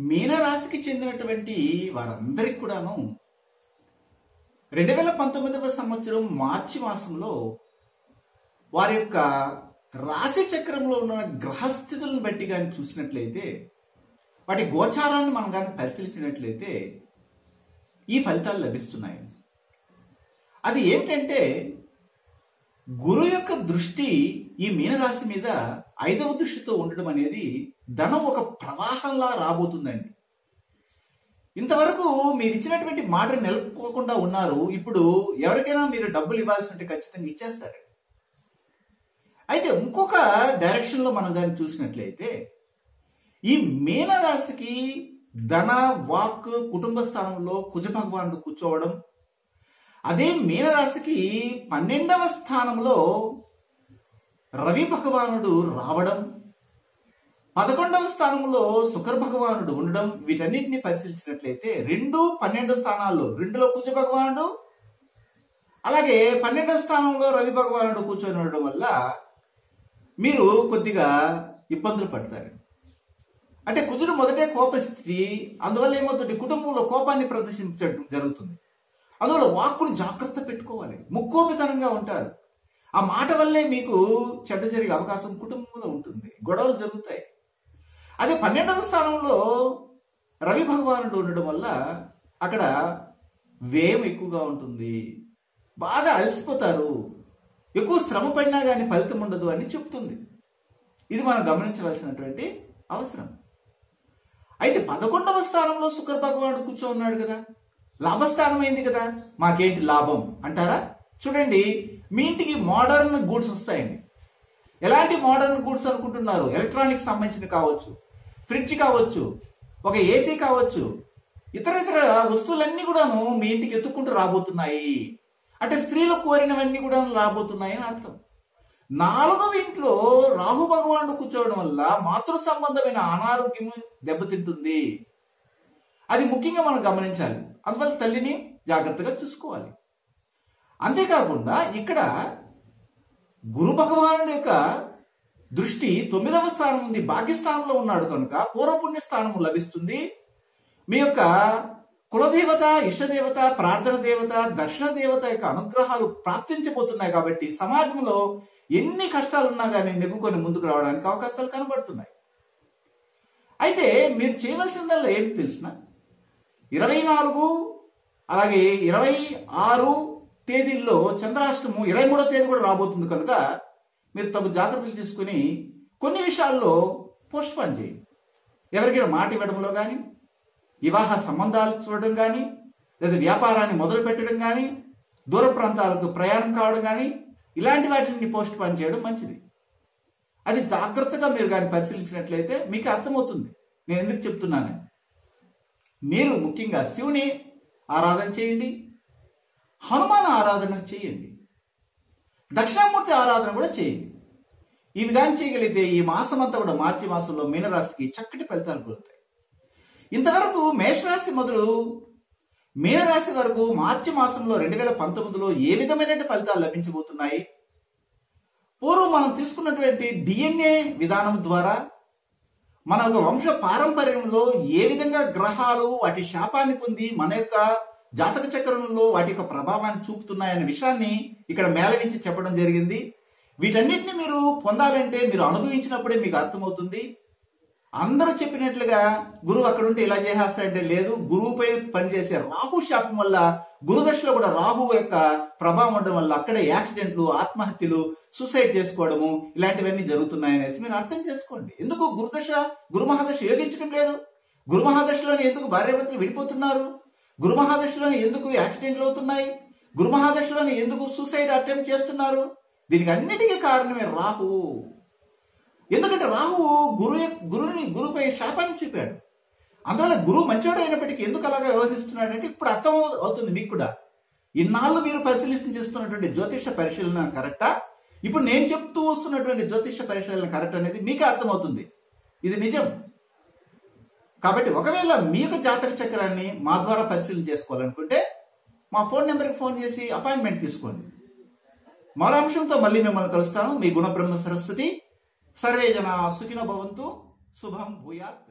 మీనరాశికి చెందినటువంటి వారందరికి కూడాను రెండు వేల పంతొమ్మిదవ సంవత్సరం మార్చి మాసంలో వారి యొక్క రాశి చక్రంలో ఉన్న గ్రహస్థితులను బట్టి కానీ చూసినట్లయితే వాటి గోచారాన్ని మనం కానీ పరిశీలించినట్లయితే ఈ ఫలితాలు లభిస్తున్నాయి అది ఏంటంటే గురు యొక్క దృష్టి ఈ మీనరాశి మీద ఐదవ దృష్టితో ఉండడం అనేది ధనం ఒక ప్రవాహంలా రాబోతుందండి. ఇంతవరకు మీరు ఇచ్చినటువంటి మాట నిలుపుకోకుండా ఉన్నారు. ఇప్పుడు ఎవరికైనా మీరు డబ్బులు ఇవ్వాల్సి ఉంటే ఖచ్చితంగా ఇచ్చేస్తారు. అయితే ఇంకొక డైరెక్షన్లో మనం దాన్ని చూసినట్లయితే ఈ మీనరాశికి ధన వాక్ కుటుంబ స్థానంలో కుజ భగవానుడు కూర్చోవడం అదే మీనరాశికి పన్నెండవ స్థానంలో రవి భగవానుడు రావడం పదకొండవ స్థానంలో శుక్ర భగవానుడు ఉండడం వీటన్నిటిని పరిశీలించినట్లయితే రెండు పన్నెండు స్థానాల్లో రెండులో కుజ భగవానుడు అలాగే పన్నెండవ స్థానంలో రవి భగవానుడు కూర్చొని ఉండడం వల్ల మీరు కొద్దిగా ఇబ్బందులు పడతారు. అంటే కుజుడు మొదటే కోపస్థితి అందువల్ల ఏమవుతుంది? కుటుంబంలో కోపాన్ని ప్రదర్శించడం జరుగుతుంది. అందువల్ల వాక్కును జాగ్రత్త పెట్టుకోవాలి. ముక్కోపితనంగా ఉంటారు. ఆ మాట వల్లే మీకు చెడ్డ జరిగే అవకాశం కుటుంబంలో ఉంటుంది. గొడవలు జరుగుతాయి. అదే పన్నెండవ స్థానంలో రవి భగవానుడు ఉండడం వల్ల అక్కడ వ్యయం ఎక్కువగా ఉంటుంది. బాగా అలసిపోతారు. ఎక్కువ శ్రమ పడినా కానీ ఫలితం ఉండదు అని చెప్తుంది. ఇది మనం గమనించవలసినటువంటి అవసరం. అయితే పదకొండవ స్థానంలో శుక్ర భగవానుడు కూర్చో ఉన్నాడు కదా. లాభస్థానం అయింది కదా. మాకేంటి లాభం? అంటారా? చూడండి మీ ఇంటికి మోడర్న్ గూడ్స్ వస్తాయండి. ఎలాంటి మోడర్న్ గూడ్స్ అనుకుంటున్నారు? ఎలక్ట్రానిక్స్ సంబంధించిన కావచ్చు ఫ్రిడ్జ్ కావచ్చు ఒక ఏసీ కావచ్చు ఇతర ఇతర వస్తువులన్నీ కూడాను మీ ఇంటికి ఎత్తుకుంటూ రాబోతున్నాయి. అంటే స్త్రీలు కోరినవన్నీ కూడా రాబోతున్నాయి అని అర్థం. నాలుగవ ఇంట్లో రాహు భగవానుడు కూర్చోవడం వల్ల మాతృ సంబంధమైన అనారోగ్యం దెబ్బతింటుంది. అది ముఖ్యంగా మనం గమనించాలి. అందువల్ల తల్లిని జాగ్రత్తగా చూసుకోవాలి. అంతేకాకుండా ఇక్కడ గురు భగవానుడి యొక్క దృష్టి తొమ్మిదవ స్థానం ఉంది భాగ్యస్థానంలో ఉన్నాడు కనుక పూర్వపుణ్య స్థానం లభిస్తుంది. మీ యొక్క కులదేవత ఇష్టదేవత ప్రార్థన దేవత దర్శన దేవత యొక్క అనుగ్రహాలు ప్రాప్తించబోతున్నాయి కాబట్టి సమాజంలో ఎన్ని కష్టాలున్నా కానీ నెగ్గుకొని ముందుకు రావడానికి అవకాశాలు కనబడుతున్నాయి. అయితే మీరు చేయవలసిందల్లా ఏంటి తెలిసిన ఇరవై నాలుగు అలాగే ఇరవై ఆరు తేదీల్లో చంద్రాష్టము ఇరవై మూడో తేదీ కూడా రాబోతుంది కనుక మీరు తగు జాగ్రత్తలు తీసుకుని కొన్ని విషయాల్లో పోస్ట్ పోన్ చేయండి. ఎవరికైనా మాట ఇవ్వడంలో కానీ వివాహ సంబంధాలు చూడడం కానీ లేదా వ్యాపారాన్ని మొదలు పెట్టడం కానీ దూర ప్రాంతాలకు ప్రయాణం కావడం కానీ ఇలాంటి వాటిని పోస్ట్ పోన్ చేయడం మంచిది. అది జాగ్రత్తగా మీరు కానీ పరిశీలించినట్లయితే మీకు అర్థమవుతుంది. నేను ఎందుకు చెప్తున్నాను మీరు ముఖ్యంగా శివుని ఆరాధన చేయండి. హనుమాన్ ఆరాధన చేయండి. దక్షిణామూర్తి ఆరాధన కూడా చేయండి. ఈ విధానం చేయగలిగితే ఈ మాసం అంతా కూడా మార్చి మాసంలో మీనరాశికి చక్కటి ఫలితాలు కలుగుతాయి. ఇంతవరకు మేషరాశి మొదలు మీనరాశి వరకు మార్చి మాసంలో రెండు వేల పంతొమ్మిదిలో ఏ విధమైన ఫలితాలు లభించబోతున్నాయి? పూర్వం మనం తీసుకున్నటువంటి డిఎన్ఏ విధానం ద్వారా మన యొక్క వంశ పారంపర్యంలో ఏ విధంగా గ్రహాలు వాటి శాపాన్ని పొంది మన యొక్క జాతక చక్రంలో వాటి యొక్క ప్రభావాన్ని చూపుతున్నాయనే విషయాన్ని ఇక్కడ మేళవించి చెప్పడం జరిగింది. వీటన్నిటిని మీరు పొందాలంటే మీరు అనుభవించినప్పుడే మీకు అర్థమవుతుంది. అందరూ చెప్పినట్లుగా గురువు అక్కడ ఉంటే ఇలా చేసేస్తాడంటే లేదు గురువు పైన పనిచేసే రాహు శాపం వల్ల గురుదశలో కూడా రాహు యొక్క ప్రభావం ఉండడం వల్ల అక్కడే యాక్సిడెంట్లు ఆత్మహత్యలు సూసైడ్ చేసుకోవడము ఇలాంటివన్నీ జరుగుతున్నాయనేసి మీరు అర్థం చేసుకోండి. ఎందుకు గురుదశ గురు మహాదశ యోగించడం లేదు? గురు మహాదశలోనే ఎందుకు భార్యాభర్తలు విడిపోతున్నారు? గురు మహాదశలోనే ఎందుకు యాక్సిడెంట్లు అవుతున్నాయి? గురు మహాదశలోనే ఎందుకు సూసైడ్ అటెంప్ట్ చేస్తున్నారు? దీనికి అన్నిటికీ కారణమే రాహువు. ఎందుకంటే రాహువు గురు గురుని గురుపై శాపాన్ని చూపాడు. అందువల్ల గురువు మంచివాడు అయినప్పటికీ ఎందుకు అలాగా వ్యవహరిస్తున్నాడంటే ఇప్పుడు అర్థం అవుతుంది మీకు కూడా. ఇన్నాళ్ళు మీరు పరిశీలించి చేస్తున్నటువంటి జ్యోతిష పరిశీలన కరెక్టా? ఇప్పుడు నేను చెప్తూ వస్తున్నటువంటి జ్యోతిష పరిశీలన కరెక్ట్ అనేది మీకు అర్థమవుతుంది. ఇది నిజం. కాబట్టి ఒకవేళ మీ యొక్క జాతక చక్రాన్ని మా ద్వారా పరిశీలన చేసుకోవాలనుకుంటే మా ఫోన్ నెంబర్కి ఫోన్ చేసి అపాయింట్మెంట్ తీసుకోండి. మరో అంశంతో మళ్ళీ మిమ్మల్ని కలుస్తాను. మీ గుణబ్రహ్మ సరస్వతి. सर्वे जना सुखिनो भवन्तु शुभम भूयात्।